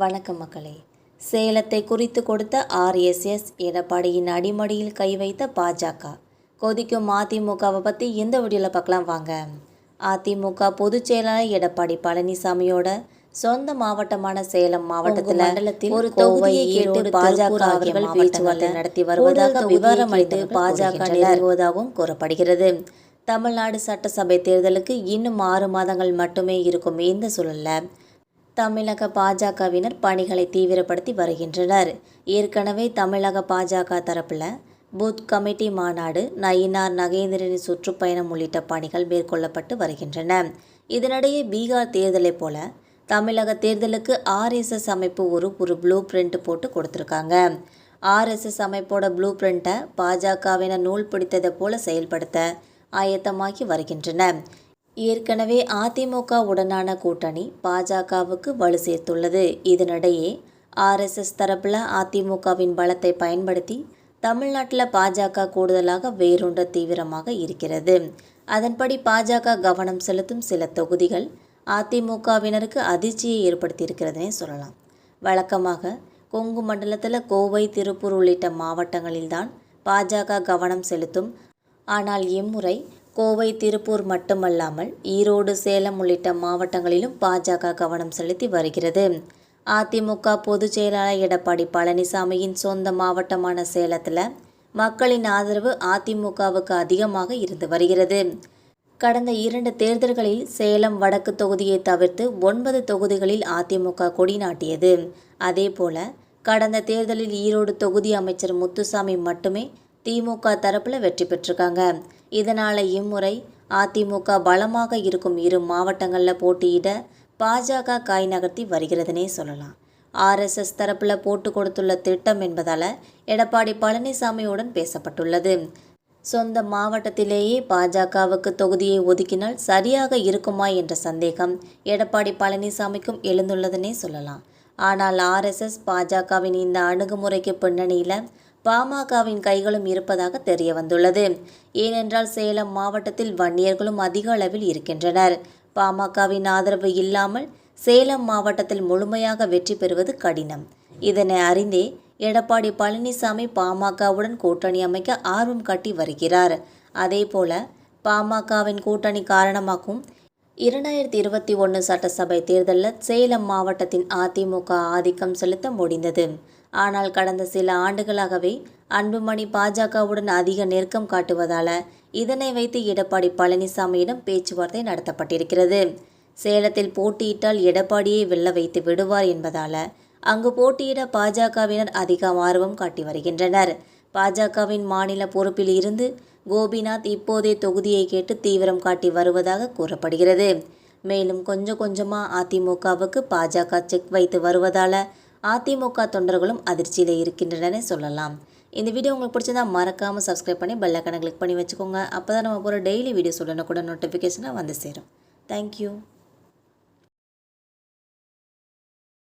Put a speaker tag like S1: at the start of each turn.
S1: வணக்கம் மக்களே. சேலத்தை குறித்து கொடுத்த ஆர்எஸ்எஸ் எடப்பாடியின் அடிமடியில் கை வைத்த பாஜக. கொதிக்கும் அதிமுகவை பற்றி இந்த வீடியோவில் பார்க்கலாம் வாங்க. அதிமுக பொதுச் செயலாளர் எடப்பாடி பழனிசாமியோட சொந்த மாவட்டமான சேலம் மாவட்டத்தில் மண்டலத்தில் ஒரு தொகுதியை கேட்டு பாஜக அவர்கள் பேச்சுவார்த்தை நடத்தி வருவதாக விவரம் அளித்து பாஜக நிறுவுவதாகவும் கூறப்படுகிறது. தமிழ்நாடு சட்டசபை தேர்தலுக்கு இன்னும் ஆறு மாதங்கள் மட்டுமே இருக்கும் இந்த சூழலில்? தமிழக பாஜகவினர் பணிகளை தீவிரப்படுத்தி வருகின்றனர். ஏற்கனவே தமிழக பாஜக தரப்பில் பூத் கமிட்டி மாநாடு நயினார் நகேந்திரனின் சுற்றுப்பயணம் உள்ளிட்ட பணிகள் மேற்கொள்ளப்பட்டு வருகின்றன. இதனிடையே பீகார் தேர்தலைப் போல தமிழக தேர்தலுக்கு ஆர்எஸ்எஸ் அமைப்பு ஒரு ஒரு ப்ளூ பிரிண்ட் போட்டு கொடுத்துருக்காங்க. ஆர்எஸ்எஸ் அமைப்போட ப்ளூ பிரிண்ட்டை பாஜகவினர் நூல் பிடித்ததை போல செயல்படுத்த ஆயத்தமாகி வருகின்றன. ஏற்கனவே அதிமுக உடனான கூட்டணி பாஜகவுக்கு வலு சேர்த்துள்ளது. இதனிடையே ஆர்எஸ்எஸ் தரப்பில் அதிமுகவின் பலத்தை பயன்படுத்தி தமிழ்நாட்டில் பாஜக கூடுதலாக வேரூன்ற தீவிரமாக இருக்கிறது. அதன்படி பாஜக கவனம் செலுத்தும் சில தொகுதிகள் அதிமுகவினருக்கு அதிர்ச்சியை ஏற்படுத்தியிருக்கிறதுனே சொல்லலாம். வழக்கமாக கொங்கு மண்டலத்தில் கோவை திருப்பூர் உள்ளிட்ட மாவட்டங்களில்தான் பாஜக கவனம் செலுத்தும். ஆனால் இம்முறை கோவை திருப்பூர் மட்டுமல்லாமல் ஈரோடு சேலம் உள்ளிட்ட மாவட்டங்களிலும் பாஜக கவனம் செலுத்தி வருகிறது. அதிமுக பொதுச் செயலாளர் எடப்பாடி பழனிசாமியின் சொந்த மாவட்டமான சேலத்தில் மக்களின் ஆதரவு அதிமுகவுக்கு அதிகமாக இருந்து வருகிறது. கடந்த இரண்டு தேர்தல்களில் சேலம் வடக்கு தொகுதியை தவிர்த்து ஒன்பது தொகுதிகளில் அதிமுக கொடி நாட்டியது அதேபோல கடந்த தேர்தலில் ஈரோடு தொகுதி அமைச்சர் முத்துசாமி மட்டுமே திமுக தரப்பில் வெற்றி பெற்றிருக்காங்க. இதனால் இம்முறை அதிமுக பலமாக இருக்கும் இரு மாவட்டங்களில் போட்டியிட பாஜக காய் நகர்த்தி வருகிறதுனே சொல்லலாம். ஆர்எஸ்எஸ் தரப்பில் போட்டு கொடுத்துள்ள திட்டம் என்பதால் எடப்பாடி பழனிசாமியுடன் பேசப்பட்டுள்ளது. சொந்த மாவட்டத்திலேயே பாஜகவுக்கு தொகுதியை ஒதுக்கினால் சரியாக இருக்குமா என்ற சந்தேகம் எடப்பாடி பழனிசாமிக்கும் எழுந்துள்ளதுனே சொல்லலாம். ஆனால் ஆர்எஸ்எஸ் பாஜகவின் இந்த அணுகுமுறைக்கு பின்னணியில் பாமகவின் கைகளும் இருப்பதாக தெரிய வந்துள்ளது ஏனென்றால் சேலம் மாவட்டத்தில் வன்னியர்களும் அதிக அளவில் இருக்கின்றனர். பாமகவின் ஆதரவு இல்லாமல் சேலம் மாவட்டத்தில் முழுமையாக வெற்றி பெறுவது கடினம். இதனை அறிந்தே எடப்பாடி பழனிசாமி பாமகவுடன் கூட்டணி அமைக்க ஆர்வம் காட்டி வருகிறார். அதேபோல பாமகவின் கூட்டணி காரணமாகவும் இரண்டாயிரத்தி இருபத்தி ஒன்று சட்டசபை தேர்தலில் சேலம் மாவட்டத்தின் அதிமுக ஆதிக்கம் செலுத்த முடிந்தது. ஆனால் கடந்த சில ஆண்டுகளாகவே அன்புமணி பாஜகவுடன் அதிக நெருக்கம் காட்டுவதால் இதனை வைத்து எடப்பாடி பழனிசாமியிடம் பேச்சுவார்த்தை நடத்தப்பட்டிருக்கிறது. சேலத்தில் போட்டியிட்டால் எடப்பாடியை வெல்ல வைத்து விடுவார் என்பதால் அங்கு போட்டியிட பாஜகவினர் அதிக ஆர்வம் காட்டி வருகின்றனர். பாஜகவின் மாநில பொறுப்பில் இருந்து கோபிநாத் இப்போதே தொகுதியை கேட்டு தீவிரம் காட்டி வருவதாக கூறப்படுகிறது. மேலும் கொஞ்சம் கொஞ்சமாக அதிமுகவுக்கு பாஜக செக் வைத்து வருவதால் அதிமுக தொண்டர்களும் அதிர்ச்சியில் இருக்கின்றன சொல்லலாம். இந்த வீடியோ உங்களுக்கு பிடிச்சதா மறக்காமல் சப்ஸ்கிரைப் பண்ணி பெல்லைக்கனை கிளிக் பண்ணி வச்சுக்கோங்க. அப்போ தான் நம்ம போகிற டெய்லி வீடியோஸ் உடனுக்குடன் நோட்டிஃபிகேஷனாக வந்து சேரும். தேங்க்யூ